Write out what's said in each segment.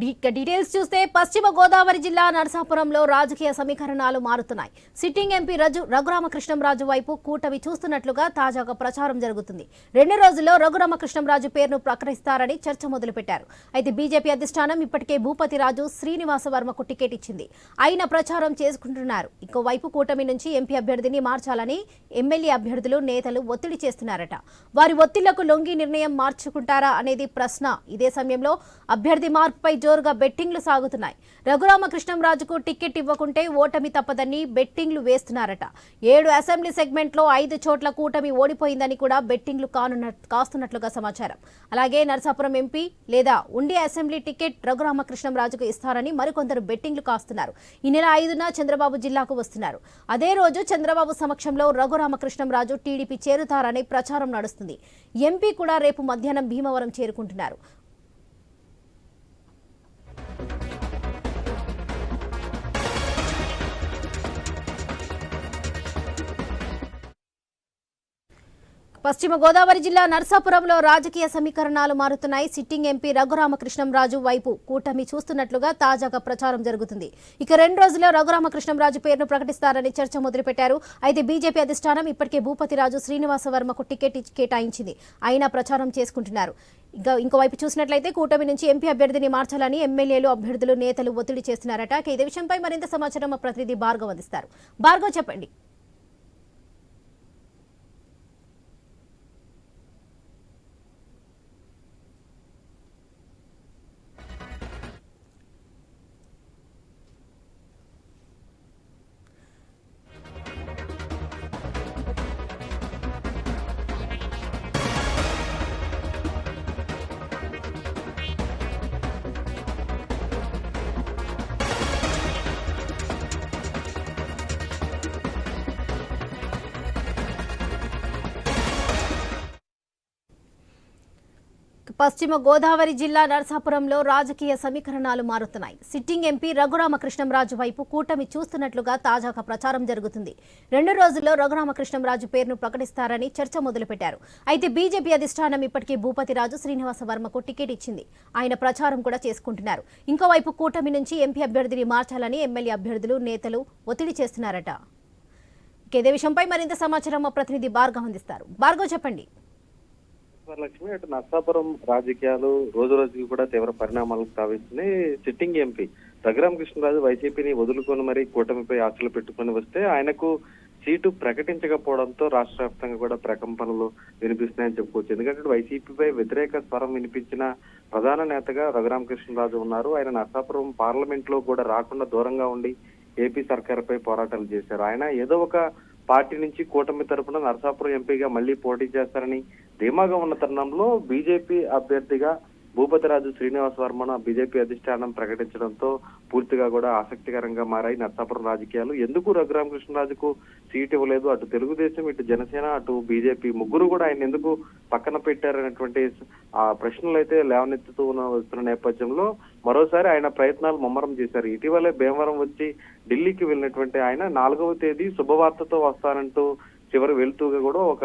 Details చూస్తే పశ్చిమ గోదావరి జిల్లా నరసాపురంలో రాజకీయ సమీకరణాలు మారుతున్నాయి. సిట్టింగ్ ఎంపీ రజు రఘురామకృష్ణంరాజు వైపు కూటమి చూస్తున్నట్లుగా తాజాగా ప్రచారం జరుగుతుంది. రెండు రోజుల్లో రఘురామకృష్ణంరాజు పేరును ప్రకటిస్తారని చర్చ మొదలుపెట్టారు. అయితే బీజేపీ అధిష్టానం ఇప్పటికే భూపతి రాజు శ్రీనివాస వర్మకు టికెట్ ఇచ్చింది. ఆయన ప్రచారం చేసుకుంటున్నారు. ఇంకోవైపు కూటమి నుంచి ఎంపీ అభ్యర్థిని మార్చాలని ఎమ్మెల్యే అభ్యర్థులు నేతలు ఒత్తిడి చేస్తున్నారట. వారి ఒత్తిళ్ళకు లొంగి నిర్ణయం మార్చుకుంటారా అనేది ప్రశ్న. ఇదే సమయంలో అభ్యర్థి మార్పుపై జోరుగా బెట్టింగ్లు సాగుతున్నాయి. రఘురామకృష్ణంరాజుకు టికెట్ ఇవ్వకుంటే ఓటమి తప్పదని బెట్టింగ్లు వేస్తున్నారట. ఏడు అసెంబ్లీ సెగ్మెంట్లో ఐదు చోట్ల కూటమి ఓడిపోయిందని కూడా బెట్టింగ్లు కానున్న కాస్తున్నట్లుగా సమాచారం. అలాగే నరసాపురం ఎంపీ లేదా ఉండి అసెంబ్లీ టికెట్ రఘురామకృష్ణంరాజుకు ఇస్తారని మరికొందరు బెట్టింగ్లు కాస్తున్నారు. ఈ నెల ఐదున చంద్రబాబు జిల్లాకు వస్తున్నారు. అదే రోజు చంద్రబాబు సమక్షంలో రఘురామకృష్ణంరాజు టీడీపీ చేరుతారని ప్రచారం నడుస్తుంది. ఎంపీ కూడా రేపు మధ్యాహ్నం భీమవరం చేరుకుంటున్నారు. పశ్చిమ గోదావరి జిల్లా నర్సాపురంలో రాజకీయ సమీకరణాలు మారుతున్నాయి. సిట్టింగ్ ఎంపీ రఘురామకృష్ణంరాజు వైపు కూటమి చూస్తున్నట్లుగా తాజాగా ప్రచారం జరుగుతుంది. ఇక రెండు రోజుల్లో రఘురామకృష్ణంరాజు పేరును ప్రకటిస్తారని చర్చ మొదలుపెట్టారు. అయితే బీజేపీ అధిష్టానం ఇప్పటికే భూపతిరాజు శ్రీనివాస వర్మకు టికెట్ కేటాయించింది. అయినా ప్రచారం చేసుకుంటున్నారు. ఇంకా ఇంకోవైపు చూసినట్లయితే కూటమి నుంచి ఎంపీ అభ్యర్థిని మార్చాలని ఎమ్మెల్యేలు అభ్యర్థులు నేతలు ఒత్తిడి చేస్తున్నారట. ఇదే విషయంపై మరింత సమాచారం మా ప్రతినిధి భార్గవ్ అందిస్తారు. భార్గవ్ చెప్పండి. పశ్చిమ గోదావరి జిల్లా నరసాపురంలో రాజకీయ సమీకరణాలు మారుతున్నాయి. సిట్టింగ్ ఎంపీ రఘురామకృష్ణంరాజు వైపు కూటమి చూస్తున్నట్లుగా తాజాగా ప్రచారం జరుగుతుంది. రెండు రోజుల్లో రఘురామకృష్ణంరాజు పేరును ప్రకటిస్తారని చర్చ మొదలుపెట్టారు. అయితే బీజేపీ అధిష్టానం ఇప్పటికే భూపతిరాజు శ్రీనివాస వర్మకు టికెట్ ఇచ్చింది. ఆయన ప్రచారం కూడా చేసుకుంటున్నారు. ఇంకోవైపు కూటమి నుంచి ఎంపీ అభ్యర్థిని మార్చాలని ఎమ్మెల్యే అభ్యర్థులు నేతలు ఒత్తిడి చేస్తున్నారట. ఇక ఇదే విషయంపై మరింత సమాచారం మా ప్రతినిధి భార్గవ్ అందిస్తారు. భార్గవ్ చెప్పండి. లక్ష్మి అటు నర్సాపురం రాజకీయాలు రోజు రోజుకి కూడా తీవ్ర పరిణామాలకు తావిస్తున్నాయి. సిట్టింగ్ ఎంపీ రఘురామ్ కృష్ణరాజు వైసీపీని వదులుకొని మరి కూటమిపై ఆశలు పెట్టుకొని వస్తే ఆయనకు సీటు ప్రకటించకపోవడంతో రాష్ట్ర వ్యాప్తంగా కూడా ప్రకంపనలు వినిపిస్తున్నాయని చెప్పుకోవచ్చు. ఎందుకంటే వైసీపీపై వ్యతిరేక స్వరం వినిపించిన ప్రధాన నేతగా రఘురామకృష్ణరాజు ఉన్నారు. ఆయన నర్సాపురం పార్లమెంట్లో కూడా రాకుండా దూరంగా ఉండి ఏపీ సర్కార్పై పోరాటాలు చేశారు. ఆయన ఏదో ఒక పార్టీ నుంచి కూటమి తరపున నరసాపురం ఎంపీగా మళ్ళీ పోటీ చేస్తారని ధీమాగా ఉన్న తరుణంలో బీజేపీ అభ్యర్థిగా భూపతిరాజు శ్రీనివాస్ వర్మను బీజేపీ అధిష్టానం ప్రకటించడంతో పూర్తిగా కూడా ఆసక్తికరంగా మారాయి నర్సాపురం రాజకీయాలు. ఎందుకు రఘురామకృష్ణరాజుకు సీట్ ఇవ్వలేదు? అటు తెలుగుదేశం ఇటు జనసేన అటు బీజేపీ ముగ్గురు కూడా ఆయన ఎందుకు పక్కన పెట్టారనేటువంటి ఆ ప్రశ్నలు అయితే లేవనెత్తుతూ ఉన్న- వస్తున్న నేపథ్యంలో మరోసారి ఆయన ప్రయత్నాలు ముమ్మరం చేశారు. ఇటీవలే భీమవరం వచ్చి ఢిల్లీకి వెళ్ళినటువంటి ఆయన నాలుగవ తేదీ శుభవార్తతో వస్తానంటూ చివరి వెళ్తూగా కూడా ఒక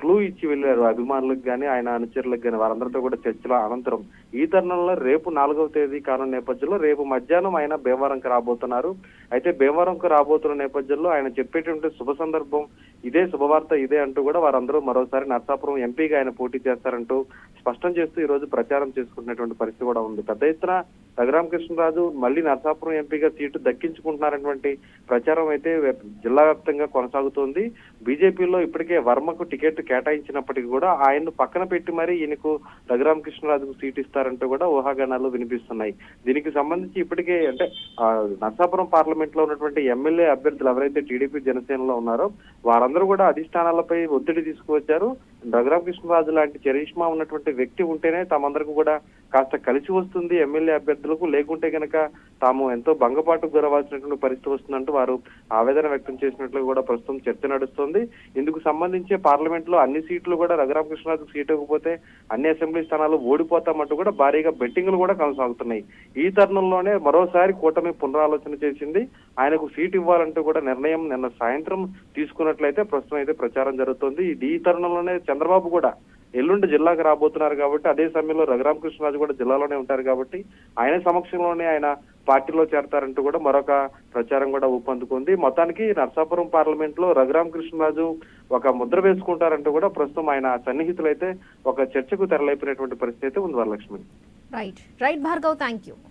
క్లూ ఇచ్చి వెళ్ళారు అభిమానులకు కానీ ఆయన అనుచరులకు కానీ వారందరితో కూడా చర్చల అనంతరం. ఈ తరుణంలో రేపు నాలుగవ తేదీ కారణం నేపథ్యంలో రేపు మధ్యాహ్నం ఆయన భీమవరంకి రాబోతున్నారు. అయితే భీమవరంకు రాబోతున్న నేపథ్యంలో ఆయన చెప్పేటువంటి శుభ సందర్భం ఇదే శుభవార్త ఇదే అంటూ కూడా వారందరూ మరోసారి నర్సాపురం ఎంపీగా ఆయన పోటీ చేస్తారంటూ స్పష్టం చేస్తూ ఈ రోజు ప్రచారం చేసుకుంటున్నటువంటి పరిస్థితి కూడా ఉంది. పెద్ద ఎత్తున రఘురామకృష్ణరాజు మళ్ళీ నర్సాపురం ఎంపీగా సీటు దక్కించుకుంటున్నారనేటువంటి ప్రచారం అయితే జిల్లా వ్యాప్తంగా కొనసాగుతోంది. బీజేపీలో ఇప్పటికే వర్మకు టికెట్ కేటాయించినప్పటికీ కూడా ఆయన్ను పక్కన పెట్టి మరీ ఈయనకు రఘురామకృష్ణరాజుకు సీట్ ఇస్తారంటూ కూడా ఊహాగానాలు వినిపిస్తున్నాయి. దీనికి సంబంధించి ఇప్పటికే అంటే నరసాపురం నర్సాపురం పార్లమెంట్లో ఉన్నటువంటి ఎమ్మెల్యే అభ్యర్థులు ఎవరైతే టీడీపీ జనసేనలో ఉన్నారో వారందరూ కూడా అధిష్టానాలపై ఒత్తిడి తీసుకువచ్చారు. రఘురామకృష్ణరాజు లాంటి చరిష్మా ఉన్నటువంటి వ్యక్తి ఉంటేనే తమందరికి కూడా కాస్త కలిసి వస్తుంది ఎమ్మెల్యే అభ్యర్థులకు. లేకుంటే గనక తాము ఎంతో భంగపాటుకు గురవాల్సినటువంటి పరిస్థితి వస్తుందంటూ వారు ఆవేదన వ్యక్తం చేసినట్లు కూడా ప్రస్తుతం చర్చ నడుస్తోంది. ఇందుకు సంబంధించి పార్లమెంట్లో అన్ని సీట్లు కూడా రఘురామకృష్ణరాజుకు సీట్ ఇవ్వకపోతే అన్ని అసెంబ్లీ స్థానాలు ఓడిపోతామంటూ కూడా భారీగా బెట్టింగ్లు కూడా కొనసాగుతున్నాయి. ఈ తరుణంలోనే మరోసారి కూటమి పునరాలోచన చేసింది. ఆయనకు సీట్ ఇవ్వాలంటూ కూడా నిర్ణయం నిన్న సాయంత్రం తీసుకున్నట్లయితే ప్రస్తుతం అయితే ప్రచారం జరుగుతోంది. ఇది ఈ తరుణంలోనే చంద్రబాబు కూడా ఎల్లుండి జిల్లాకు రాబోతున్నారు కాబట్టి అదే సమయంలో రఘురామకృష్ణరాజు కూడా జిల్లాలోనే ఉంటారు కాబట్టి ఆయన సమక్షంలోనే ఆయన పార్టీలో చేరతారంటూ కూడా మరొక ప్రచారం కూడా ఊపందుకుంది. మొత్తానికి నర్సాపురం పార్లమెంట్లో రఘురామకృష్ణరాజు ఒక ముద్ర వేసుకుంటారంటూ కూడా ప్రస్తుతం ఆయన సన్నిహితులైతే ఒక చర్చకు తెరలేపినటువంటి పరిస్థితి అయితే ఉంది Varalakshmi. Right right Bhargav thank you